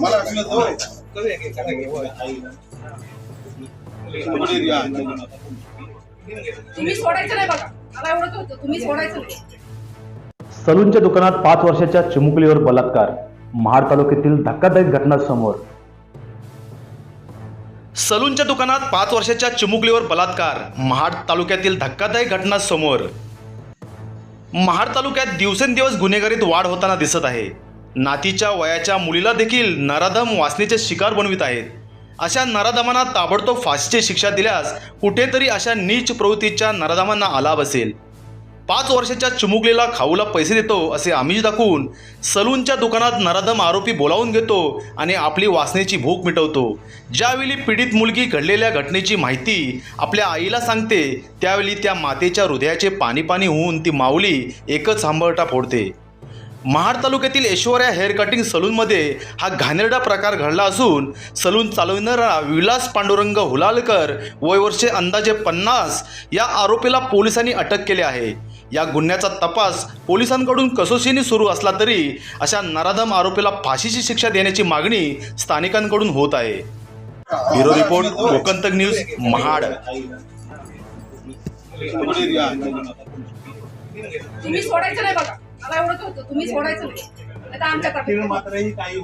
आम्हाला असलं तर तुम्ही सोडायचं नाही बघा. मला एवढंच होतं तुम्ही सोडायचं नाही. सलूनच्या दुकानात पाच वर्षाच्या चिमुकलीवर बलात्कार. महाड तालुक्यातील धक्कादायक घटना समोर. सलूनच्या दुकानात पाच वर्षाच्या चिमुकलीवर बलात्कार. महाड तालुक्यातील धक्कादायक घटना समोर. महाड तालुक्यात दिवसेंदिवस गुन्हेगारीत वाढ होताना दिसत आहे. नातीच्या वयाच्या मुलीला देखील नराधम वासनेचे शिकार बनवित आहेत. अशा नराधमांना ताबडतोब फाशीची शिक्षा दिल्यास कुठेतरी अशा नीच प्रवृत्तीच्या नराधमांना आला बसेल पाच वर्षाच्या चिमुकलेला खाऊला पैसे देतो असे आमिष दाखवून सलूनच्या दुकानात नराधम आरोपी बोलावून घेतो आणि आपली वासनेची भूक मिटवतो. ज्यावेळी पीडित मुलगी घडलेल्या घटनेची माहिती आपल्या आईला सांगते त्यावेळी त्या मातेच्या हृदयाचे पाणी पाणी होऊन ती माऊली एकच आंबरटा फोडते. महाड तालुक्यातील ऐश्वर्या हेअर कटिंग सलूनमध्ये हा घाणेरडा प्रकार घडला असून सलून चालविणारा विलास पांडुरंग हुलालकर वय वर्षे अंदाजे पन्नास या आरोपीला पोलिसांनी अटक केली आहे. या गुन्ह्याचा तपास पोलिसांकडून कसोशीने सुरू असला तरी अशा नराधम आरोपीला फाशीची शिक्षा देण्याची मागणी स्थानिकांकडून होत आहे. Bureau report Kokantak news Mahad. तुम्ही सोडायचं नाही बघा. मला एवढंच होतं तुम्ही सोडायचं नाही. आता आमच्या ताब्यात मात्र काही